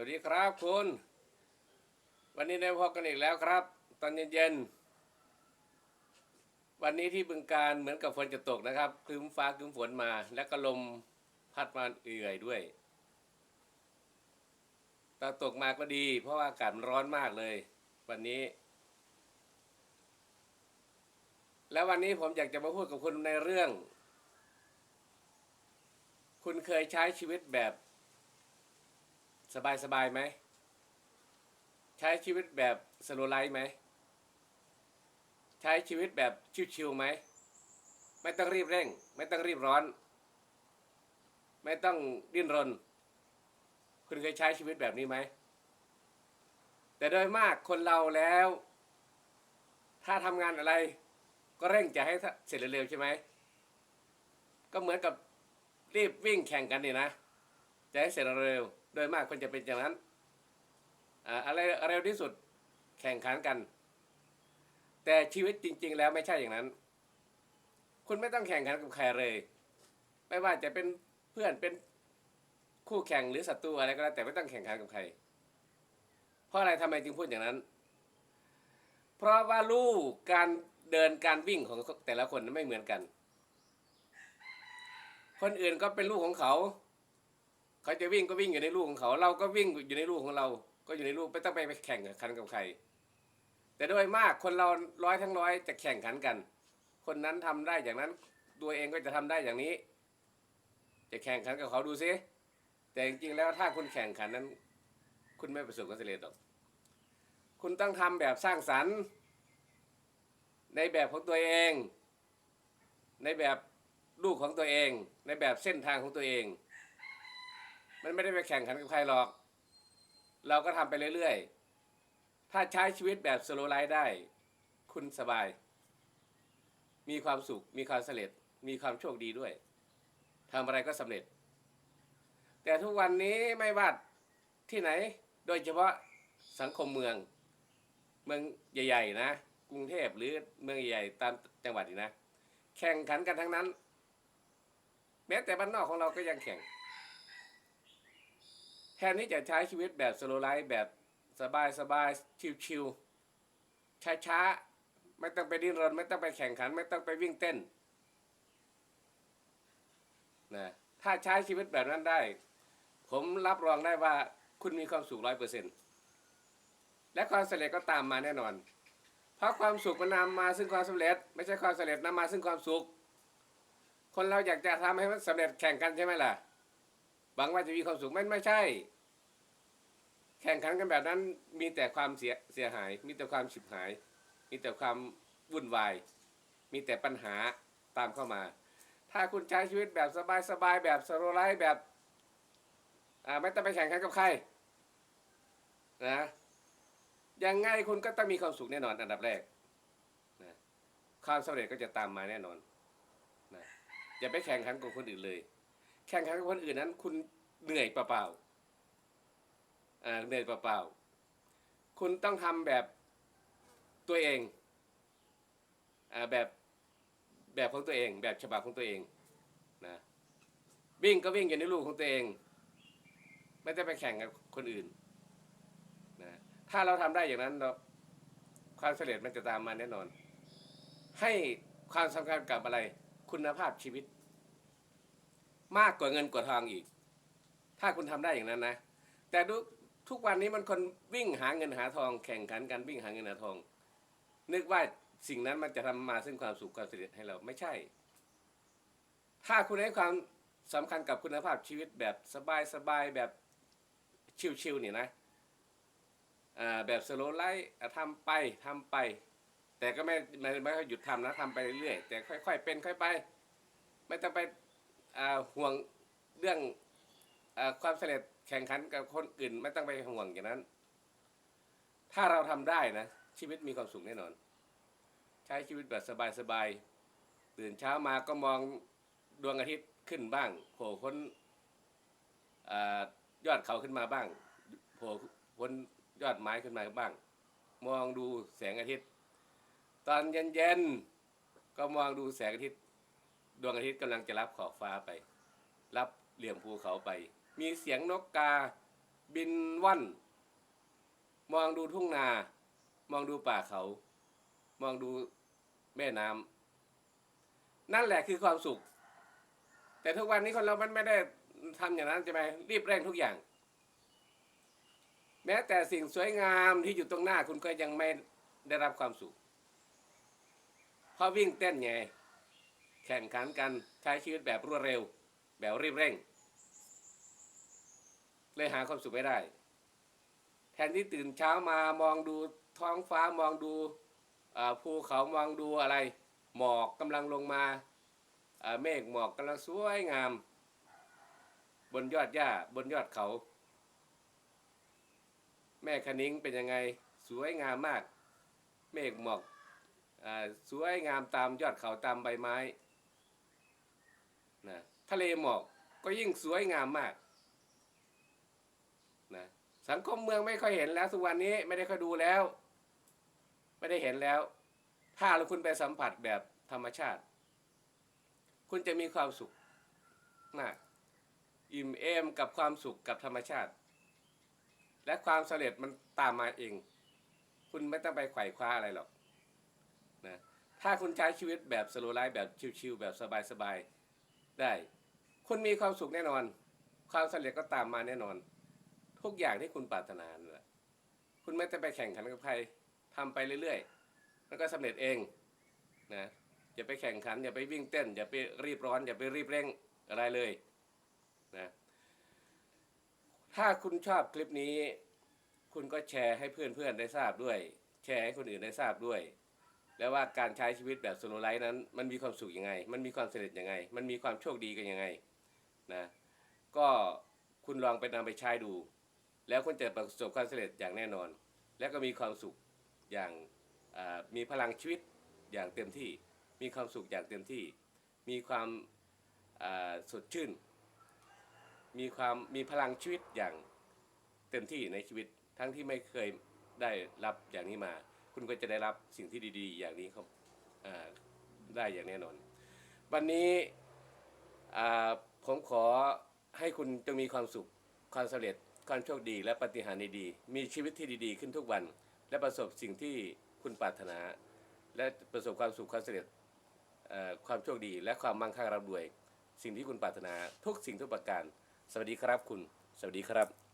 วัสดีครับคุณ วันนี้ได้พบกันอีกแล้วครับ ตอนเย็นๆ วันนี้ที่บึงการเหมือนกับฝนจะตกนะครับคลึ้มฟ้าคลึ้มฝนมา แล้วก็ลมพัดมาเอื่อยด้วยตอนตกมาก็ดี เพราะว่าอากาศมันร้อนมากเลย วันนี้ แล้ววันนี้ผมอยากจะมาพูดกับคุณในเรื่อง คุณเคยใช้ชีวิตแบบ สบายสบายไหม ใช้ชีวิตแบบสโลไลฟ์ไหม ใช้ชีวิตแบบชิวๆไหม ไม่ต้องรีบเร่ง ไม่ต้องรีบร้อน ไม่ต้องดิ้นรน คุณเคยใช้ชีวิตแบบนี้ไหม แต่โดยมากคนเราแล้ว ถ้าทำงานอะไร ก็เร่งจะให้เสร็จเร็วๆใช่ไหม ก็เหมือนกับรีบวิ่งแข่งกันนี่นะ จะให้เสร็จเร็ว โดยมากคนจะเป็นอย่างนั้นอ่าอะไรเร็วที่สุดแข่งขันกัน แต่ชีวิตจริง ๆ แล้วไม่ใช่อย่างนั้น คุณไม่ต้องแข่งขันกับใครเลย ไม่ว่าจะเป็นเพื่อนเป็นคู่แข่งหรือศัตรูอะไรก็แล้วแต่ไม่ต้องแข่งขันกับใคร เพราะอะไรทำไมจึงพูดอย่างนั้น เพราะว่าลูกการเดินการวิ่งของแต่ละคนไม่เหมือนกัน คนอื่นก็เป็นลูกของเขา เขาจะวิ่งก็วิ่งอยู่ในลูกของเขา เราก็วิ่งอยู่ในลูกของเรา ก็อยู่ในลูกไม่ต้องไปแข่งขันกับใคร แต่โดยมากคนเราร้อยทั้งร้อยจะแข่งขันกัน คนนั้นทำได้อย่างนั้น ตัวเองก็จะทำได้อย่างนี้ จะแข่งขันกับเขาดูซิแต่จริงๆแล้วถ้าคุณแข่งขันนั้น คุณไม่ประสบความสำเร็จหรอก คุณต้องทำแบบสร้างสรรค์ ในแบบของตัวเอง ในแบบลูกของตัวเอง ในแบบเส้นทางของตัวเอง มันไม่ได้ไปแข่งขันกับใครหรอก เราก็ทำไปเรื่อยๆ ถ้าใช้ชีวิตแบบสโลไลฟ์ได้ คุณสบาย มีความสุข มีความสำเร็จ มีความโชคดีด้วยทำอะไรก็สำเร็จ แต่ทุกวันนี้ไม่ว่าที่ไหน โดยเฉพาะสังคมเมือง เมืองใหญ่ๆนะ กรุงเทพหรือเมืองใหญ่ตามจังหวัดนี่นะ แข่งขันกันทั้งนั้น แม้แต่บ้านนอกของเราก็ยังแข่ง แทนที่จะใช้ชีวิตแบบสโลไลฟ์แบบสบายสบายชิวๆช้าๆ ไม่ต้องไปดิ้นรน ไม่ต้องไปแข่งขัน ไม่ต้องไปวิ่งเต้นนะถ้าใช้ชีวิตแบบนั้นได้ ผมรับรองได้ว่าคุณมีความสุขร้อยเปอร์เซ็นต์และความสำเร็จก็ตามมาแน่นอน เพราะความสุขมันนำมาซึ่งความสำเร็จ ไม่ใช่ความสำเร็จนำมาซึ่งความสุข คนเราอยากจะทำให้มันสำเร็จแข่งกันใช่ไหมล่ะ หวังว่าจะมีความสุขไม่ไม่ใช่ แข่งขันกันแบบนั้น มีแต่ความเสียเสียหาย มีแต่ความฉิบหาย มีแต่ความวุ่นวาย มีแต่ปัญหาตามเข้ามา ถ้าคุณใช้ชีวิตแบบสบายๆแบบสโลไลฟ์แบบไม่ต้องไปแข่งขันกับใครนะยังไงคุณก็ต้องมีความสุขแน่นอนอันดับแรกนะความสำเร็จก็จะตามมาแน่นอนนะอย่าไปแข่งขันกับคนอื่นเลย แข่งขันกับคนอื่นนั้น คุณเหนื่อยเปล่าๆอ่าเหนื่อยเปล่าๆคุณต้องทำแบบตัวเองอ่าแบบแบบของตัวเอง แบบฉบับของตัวเองนะวิ่งก็วิ่งอยู่ในลูกของตัวเอง ไม่ได้ไปแข่งกับคนอื่นนะถ้าเราทำได้อย่างนั้นเราความสำเร็จมันจะตามมาแน่นอน ให้ความสำคัญกับอะไร คุณภาพชีวิต มากกว่าเงินกว่าทองอีก ถ้าคุณทำได้อย่างนั้นนะ แต่ทุกทุกวันนี้มันคนวิ่งหาเงินหาทอง แข่งขันกันวิ่งหาเงินหาทอง นึกว่าสิ่งนั้นมันจะทำมาซึ่งความสุขความสำเร็จให้เราไม่ใช่ ถ้าคุณให้ความสำคัญกับคุณภาพชีวิตแบบสบายสบายๆแบบชิวๆเนี่ยนะอ่าแบบสโลไลท์ทำไปทำไป แต่ก็ไม่ไม่ไม่หยุดทำนะทำไปเรื่อยๆแต่ค่อย ๆ เป็นค่อยไป ไม่ต้องไป ห่วงเรื่องอความสำเร็จแข่งขันกับคนอื่น ไม่ต้องไปห่วงอย่างนั้น ถ้าเราทำได้นะ ชีวิตมีความสุขแน่นอน ใช้ชีวิตแบบสบายๆตื่นเช้ามาก็มองดวงอาทิตย์ขึ้นบ้างโผล่พ้นยอดเขาขึ้นมาบ้างโผล่พ้นยอดไม้ขึ้นมาบ้าง มองดูแสงอาทิตย์ ตอนเย็นๆก็มองดูแสงอาทิตย์ ดวงอาทิตย์กำลังจะรับขอบฟ้าไป รับเหลี่ยมภูเขาไป มีเสียงนกกา บินว่อนมองดูทุ่งนา มองดูป่าเขา มองดูแม่น้ำนั่นแหละคือความสุข แต่ทุกวันนี้คนเรามันไม่ได้ทำอย่างนั้นใช่ไหมรีบเร่งทุกอย่าง แม้แต่สิ่งสวยงามที่อยู่ตรงหน้าคุณก็ยังไม่ได้รับความสุขเพราะวิ่งเต้นไง แข่งขันกันใช้ชีวิตแบบรวดเร็ว แบบรีบเร่ง เลยหาความสุขไม่ได้ แทนที่ตื่นเช้ามามองดูท้องฟ้ามองดูภูเขามองดูอะไร หมอกกำลังลงมาเมฆหมอกกำลังสวยงาม บนยอดหญ้าบนยอดเขา แม่คะนิ้งเป็นยังไงสวยงามมาก เมฆหมอกอสวยงามตามยอดเขาตามใบไม้ ทะเลหมอกก็ยิ่งสวยงามมากนะสังคมเมืองไม่ค่อยเห็นแล้วทุกวันนี้ไม่ได้ค่อยดูแล้ว ไม่ได้เห็นแล้ว ถ้าเราคุณไปสัมผัสแบบธรรมชาติ คุณจะมีความสุขมากอิ่มเอมกับความสุขกับธรรมชาติ และความสำเร็จมันตามมาเอง คุณไม่ต้องไปไขว่คว้าอะไรหรอกนะถ้าคุณใช้ชีวิตแบบสโลไลฟ์แบบชิวๆแบบสบายๆได้ คุณมีความสุขแน่นอน ความสำเร็จก็ตามมาแน่นอน ทุกอย่างที่คุณปรารถนานั่นแหละคุณไม่ต้องไปแข่งขันกับใครทำไปเรื่อยๆมันก็สำเร็จเองนะอย่าไปแข่งขัน อย่าไปวิ่งเต้น อย่าไปรีบร้อน อย่าไปรีบเร่งอะไรเลยนะถ้าคุณชอบคลิปนี้ คุณก็แชร์ให้เพื่อนๆได้ทราบด้วย แชร์ให้คนอื่นได้ทราบด้วย แล้วว่าการใช้ชีวิตแบบสโลไลฟ์นั้น มันมีความสุขยังไง มันมีความสำเร็จยังไง มันมีความโชคดีกันยังไง นะก็คุณลองไปนำไปใช้ดู แล้วคุณจะประสบความสำเร็จอย่างแน่นอน และก็มีความสุขอย่างมีพลังชีวิตอย่างเต็มที่ มีความสุขอย่างเต็มที่ มีความสดชื่น มีความมีพลังชีวิตอย่างเต็มที่ในชีวิตทั้งที่ไม่เคยได้รับอย่างนี้มา คุณก็จะได้รับสิ่งที่ดี ๆ อย่างนี้เขาอ่าได้อย่างแน่นอน วันนี้อ่า ผมขอให้คุณจงมีความสุข ความสำเร็จ ความโชคดี และปฏิหารย์ดีๆมีชีวิตที่ดีๆ ขึ้นทุกวัน และประสบสิ่งที่คุณปรารถนา และประสบความสุขความสำเร็จความโชคดี และความมั่งคั่งร่ำรวย สิ่งที่คุณปรารถนา ทุกสิ่งทุกประการ สวัสดีครับคุณ สวัสดีครับ